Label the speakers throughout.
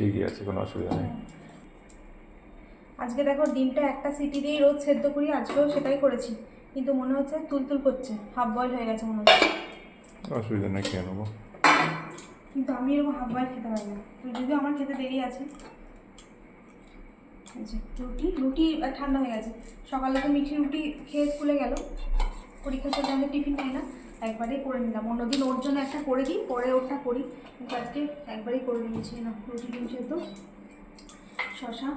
Speaker 1: ঠিকই আছে কোনো অসুবিধা নেই।
Speaker 2: আজকে দেখো ডিমটা একটা সিটি দিয়েই রোজ সেদ্ধ করি আজকেও সেটাই করেছি। কিন্তু মনে হচ্ছে তুলতুল করছে হাফ বয়েল হয়ে গেছে মনে হচ্ছে।
Speaker 1: অসুবিধা নেই খেয়ে নেব।
Speaker 2: কিন্তু আমি এরকম হাফ বয়েল খেতে পারি না। তো যদিও আমার খেতে দেরি আছে। রুটি রুটি ঠান্ডা হয়ে গেছে। সকালে তো মিঠি রুটি খেয়ে স্কুলে গেল। পরীক্ষার সাথে আমাদের টিফিন নেয় না একবারেই করে নিলাম। অন্যদিন ওর জন্য একটা করে দিই পরে ওরটা করি। কিন্তু আজকে একবারেই করে নিয়েছি না রুটি ডিম সেদ্ধ শশা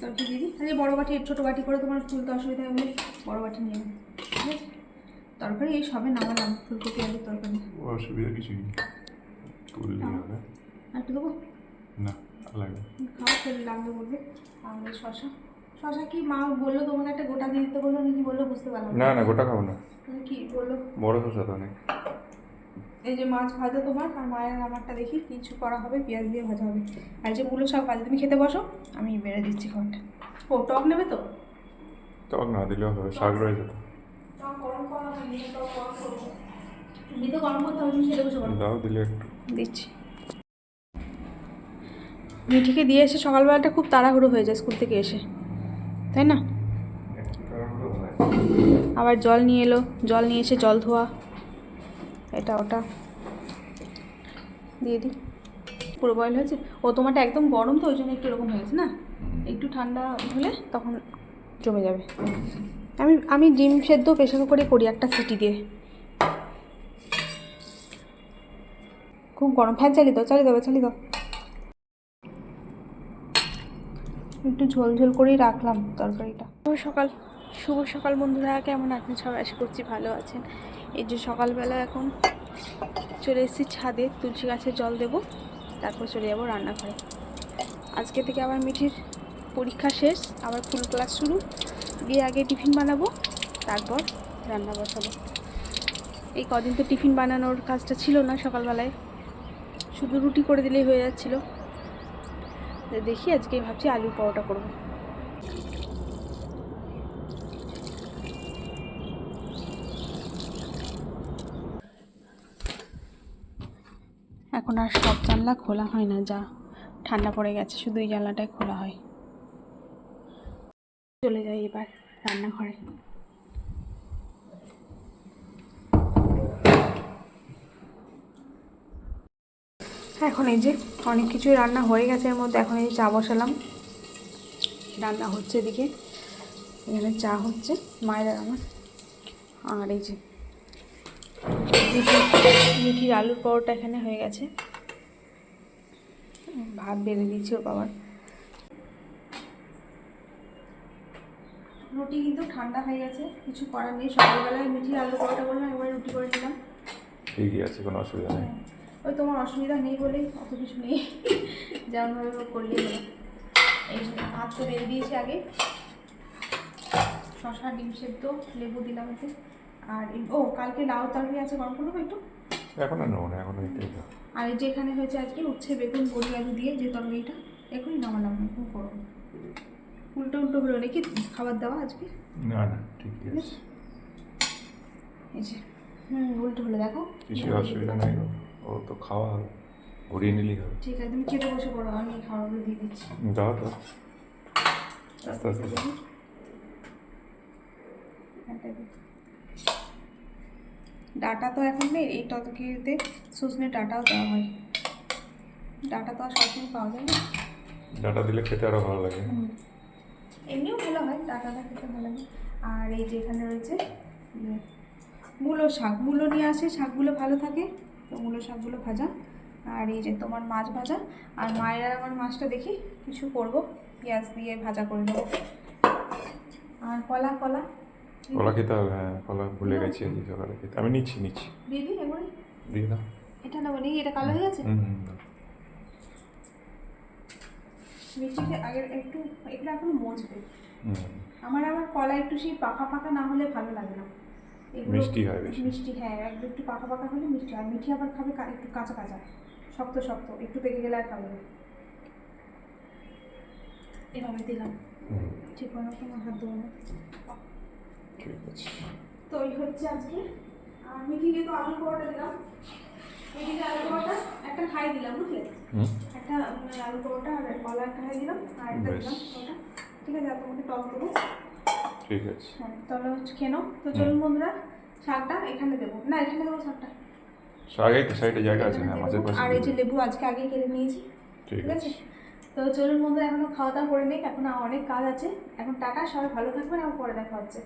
Speaker 2: তরকারি দিদি আরে বড় বাটি ছোটো বাটি করে তোমার তুলতে অসুবিধা হবে বড় বাটি নিয়ে ঠিক আছে? তরকারি এই সবে নামালাম ফুলকপি আলুর তরকারি।
Speaker 1: অসুবিধা কিছুই নেই। হবে
Speaker 2: আর একটু দেবো?
Speaker 1: না লাগবে
Speaker 2: খাওয়া খেলে লাগবে বলবে। আর শশা শশা কি মা বলল তোমাকে একটা গোটা দিয়ে দিতে বলল? নাকি বলল বুঝতে পারলাম
Speaker 1: না। না গোটা খাব না।
Speaker 2: কি বলল?
Speaker 1: বড় শসা তো অনেক।
Speaker 2: এই যে মাছ ভাজা তোমার আর মায়ের আমারটা দেখি কিছু করা হবে পেঁয়াজ দিয়ে ভাজা হবে। আর যে মূলো শাক ভাজা তুমি খেতে বসো আমি বেড়ে দিচ্ছি খাবারটা ও টক নেবে তো?
Speaker 1: টক না দিলেও হবে শাক রয়েছে তো।
Speaker 2: দিচ্ছি। মিঠিকে দিয়ে এসে সকালবেলাটা খুব তাড়াহুড়ো হয়ে যায় স্কুল থেকে এসে। তাই না? আবার জল নিয়ে এলো। জল নিয়ে এসে জল ধোয়া। এটা ওটা। দিয়ে দিই পুরো বয়েল হয়েছে। ও তোমারটা একদম গরম তো, ওই জন্য একটু এরকম হয়েছে না? একটু ঠান্ডা হলে তখন জমে যাবে। আমি আমি ডিম সেদ্ধ প্রেশার কুকারে করি একটা সিটি দিয়ে। খুব গরম। ফ্যান চালিয়ে দাও চালিয়ে দাও চালিয়ে দাও। একটু ঝোল ঝোল করেই রাখলাম তরকারিটা। শুভ সকাল। শুভ সকাল বন্ধুরা, কেমন আছেন সবাই? আশা করছি ভালো আছেন। এই যে সকালবেলা এখন চলে এসেছি ছাদে, তুলসী গাছে জল দেবো, তারপর চলে যাব রান্নাঘরে। আজকে থেকে আবার মিঠির পরীক্ষা শেষ, আবার ফুল ক্লাস শুরু। দিয়ে আগে টিফিন বানাবো, তারপর রান্না বসাবো। এই কদিন তো টিফিন বানানোর কাজটা ছিল না সকালবেলায়। শুধু রুটি করে দিলেই হয়ে যাচ্ছিল। দেখি, আজকে ভাবছি আলুর পরোটা করব। এখন আর সব জানলা খোলা হয় না, যা ঠান্ডা পড়ে গেছে, শুধু এই জানলাটাই খোলা হয়। চলে যাই এবার রান্নাঘরে। এখন এই যে অনেক কিছুই রান্না হয়ে গেছে এর মধ্যে এখন এই চা বসালাম। রান্না হচ্ছে এদিকে এখানে চা হচ্ছে মায়ের আমার। আর এই যে মিঠি- মিঠির আলুর পরোটা এখানে হয়ে গেছে। ভাত বেড়ে দিয়েছি ওর বাবার রুটি কিন্তু ঠান্ডা হয়ে গেছে কিছু করার নেই। সকালবেলায় মিঠির আলু পরোটা করলাম এবার রুটি করে নিলাম
Speaker 1: ঠিকই আছে কোনো অসুবিধা নেই।
Speaker 2: ওই তোমার অসুবিধা নেই বলে অত কিছু নেই। যেমনভাবে হলো এই ভাত তো বেড়ে দিয়েছি আগে। শশা ডিম সেদ্ধ লেবু দিলাম এতে। আর ও কালকে লাউ তরকারি আছে গরম করে দেবো একটু?
Speaker 1: এখন আর নেব না এখন
Speaker 2: আর এই যে এখানে হয়েছে আজকে উচ্ছে বেগুন বড়ি আলু দিয়ে যে তরকারিটা এখনই নামালাম না খুব গরম উল্টো উল্টো হলো নাকি খাবার দাওয়া আজকে?
Speaker 1: না না ঠিকই আছে।
Speaker 2: এই যে হুম উল্টো হলো দেখো।
Speaker 1: কিছু অসুবিধা নেই ও তো খাওয়া ঘুরিয়ে নিলেই হবে।
Speaker 2: ঠিক আছে তুমি খেতে বসে পড়ো আমি খাবারগুলো দিয়ে দিচ্ছি।
Speaker 1: দাও তো আস্তে আস্তে
Speaker 2: ডাটা তো এখন নেই এই তরকারিতে সজনে ডাটাও দেওয়া হয়। ডাটা তো আর সবসময় পাওয়া যায় না।
Speaker 1: ডাটা দিলে খেতে আরও ভালো লাগে।
Speaker 2: এমনিও ভালো হয় ডাটাটা খেতে ভালো লাগে। আর এই যে এখানে রয়েছে মূলো শাক। মূলো নিয়ে আসে শাকগুলো ভালো থাকে? তো মূলো শাকগুলো ভাজা আর এই যে তোমার মাছ ভাজা আর মায়ের আমার মাছটা দেখি কিছু করব পেঁয়াজ দিয়ে ভাজা করে দেবো আর কলা কলা?
Speaker 1: কলা খেতে হবে হ্যাঁ কলা ভুলে গেছি আজকে সকালে খেতে। আমি নিচ্ছি নিচ্ছি।
Speaker 2: দিয়ে দিই এবারে
Speaker 1: দিয়ে দাও।
Speaker 2: এটা নেব বলি এটা কালো হয়ে গেছে। মিষ্টিতে আগে একটু এগুলো এখনও মজবে। আমার আবার কলা একটু সেই পাকা পাকা না হলে ভালো লাগে না।
Speaker 1: মিষ্টি হয় বেশি।
Speaker 2: মিষ্টি হ্যাঁ একটু একটু পাকা পাকা হলে মিষ্টি হয়। মিষ্টি আবার খাবে একটু কাঁচা কাঁচা শক্ত শক্ত একটু পেকে গেলে আর খাবে এভাবে দিলাম। ঠিক মতো তোমার হাত দেবো না
Speaker 1: ঠিক আছে।
Speaker 2: তো এই হচ্ছে আজকে। আর মিঠিকে তো আলু পরোটা দিলাম। এইদিকে আলু পরোটা একটা খাই দিলাম বুঝলে? একটা আলু পরোটা আর কলা একটা খাই দিলাম আর একটা দিলাম ঠিক আছে আর তোমাকে টক দেবো।
Speaker 1: ঠিক আছে।
Speaker 2: হ্যাঁ তাহলে হচ্ছে কেন তো চলুন বন্ধুরা শাকটা এখানে দেবো। না এখানে দেবো শাকটা।
Speaker 1: তো সাইডে জায়গা আছে
Speaker 2: না
Speaker 1: হ্যাঁ মাঝের পাশে
Speaker 2: আর এই যে লেবু আজকে আগে কেটে নিয়েছি।
Speaker 1: ঠিক
Speaker 2: আছে? তো চলুন বন্ধুরা এখনও খাওয়া দাওয়া করে নেই এখন অনেক কাজ আছে। এখন টাটা সবাই ভালো থাকবেন আর পরে দেখা হচ্ছে।